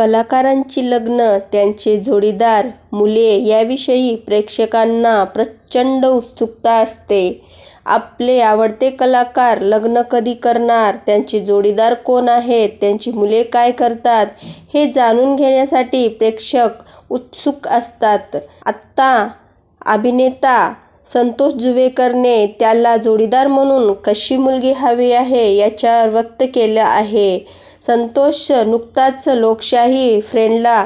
कलाकारांची लग्न, त्यांचे जोडीदार, मुले याविषयी प्रेक्षकांना प्रचंड उत्सुकता असते. आपले आवडते कलाकार लग्न कधी करणार, त्यांचे जोडीदार कोण आहेत, त्यांची मुले काय करतात हे जाणून घेण्यासाठी प्रेक्षक उत्सुक असतात. आता अभिनेता संतोष जुवेकरने त्याला जोडीदार म्हणून कशी मुलगी हवी आहे याच्यावर व्यक्त केलं आहे. संतोष नुकताच लोकशाही फ्रेंडला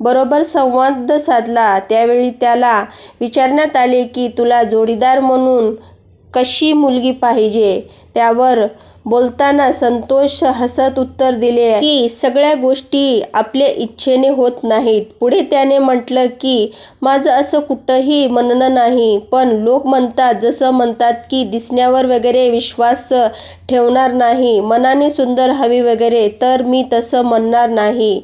बरोबर संवाद साधला. त्यावेळी त्याला विचारण्यात आले की तुला जोडीदार म्हणून कशी मुलगी पाहिजे? त्यावर बोलताना संतोष हसत उत्तर दिले की सगळ्या गोष्टी आपल्या इच्छेने होत नाहीत. पुढे त्याने म्हटलं की माझं असं कुठंही म्हणणं नाही. पण लोक म्हणतात जसं म्हणतात की दिसण्यावर वगैरे विश्वास ठेवणार नाही, मनाने सुंदर हवी वगैरे तर मी तसं म्हणणार नाही.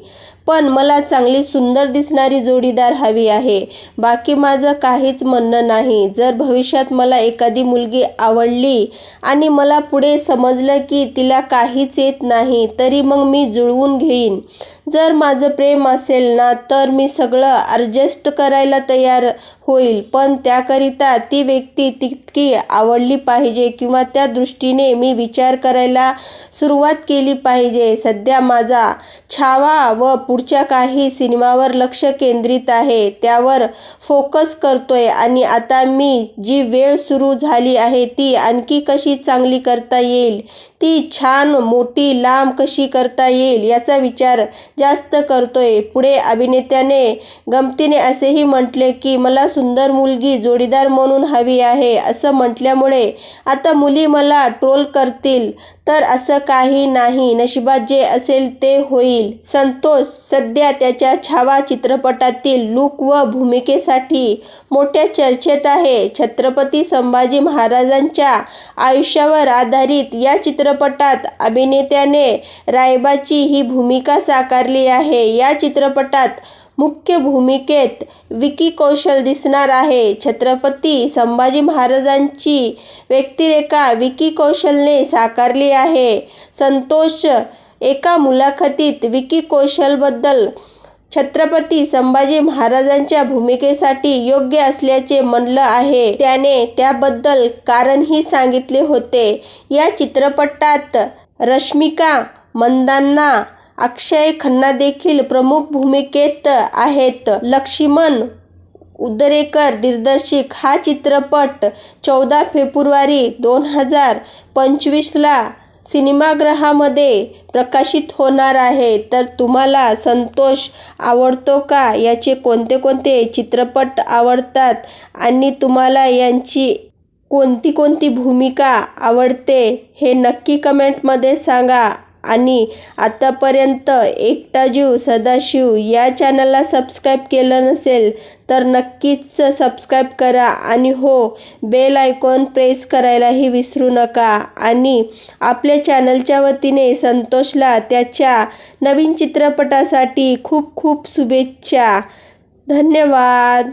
पण मला चांगली सुंदर दिसणारी जोडीदार हवी आहे. बाकी माझं काहीच म्हणणं नाही. जर भविष्यात मला एखादी मुलगी आवडली आणि मला पुढे समजलं की तिला काहीच येत नाही तरी मग मी जुळवून घेईन. जर माझं प्रेम असेल ना तर मी सगळं अॅडजस्ट करायला तयार होईल पण त्याकरिता ती व्यक्ती तितकी आवडली पाहिजे किंवा त्या दृष्टीने मी विचार करायला सुरुवात केली पाहिजे. सध्या माझा छावा व पुढच्या काही सिनेमावर लक्ष केंद्रित आहे. त्यावर फोकस करतोय आणि आता मी जी वेळ सुरू झाली आहे ती आणखी कशी चांगली करता येईल, ती छान मोठी लांब कशी करता येईल याचा विचार जास्त करतोय. पुढे अभिनेत्याने गमतीने असेही म्हटले की मला सुंदर मुलगी जोडीदार म्हणून हवी आहे. असं म्हटल्यामुळे आता मुली मला ट्रोल करतील तर असं काही नाही. नशिबात जे असेल ते होईल. संतोष सध्या त्याच्या छावा चित्रपटातील लूक व भूमिकेसाठी मोठ्या चर्चेत आहे. छत्रपती संभाजी महाराजांच्या आयुष्यावर आधारित या चित्रपटात अभिनेत्याने रायबाची ही भूमिका साकारली आहे. या चित्रपटात मुख्य भूमिकेत विकी कौशल दिसणार आहे. छत्रपती संभाजी महाराजांची व्यक्तिरेखा विकी कौशलने साकारली आहे. संतोष एका मुलाखतीत विकी कौशलबद्दल छत्रपती संभाजी महाराजांच्या भूमिकेसाठी योग्य असल्याचे म्हणलं आहे. त्याने त्याबद्दल कारणही सांगितले होते. या चित्रपटात रश्मिका मंदांना अक्षय खन्ना देखील प्रमुख भूमिकेत आहेत. लक्ष्मण उदरेकर दिग्दर्शित हा चित्रपट चौदा फेब्रुवारी दोन हजार पंचवीसला सिनेमागृहामध्ये प्रकाशित होणार आहे. तर तुम्हाला संतोष आवडतो का? याचे कोणते कोणते चित्रपट आवडतात आणि तुम्हाला यांची कोणती कोणती भूमिका आवडते हे नक्की कमेंटमध्ये सांगा. आणि आतापर्यंत एकटा जीव सदाशिव या चॅनलला सबस्क्राईब केलं नसेल तर नक्कीच सबस्क्राईब करा आणि हो बेल आयकॉन प्रेस करायलाही विसरू नका. आणि आपल्या चॅनलच्या वतीने संतोषला त्याच्या नवीन चित्रपटासाठी खूप खूप शुभेच्छा. धन्यवाद.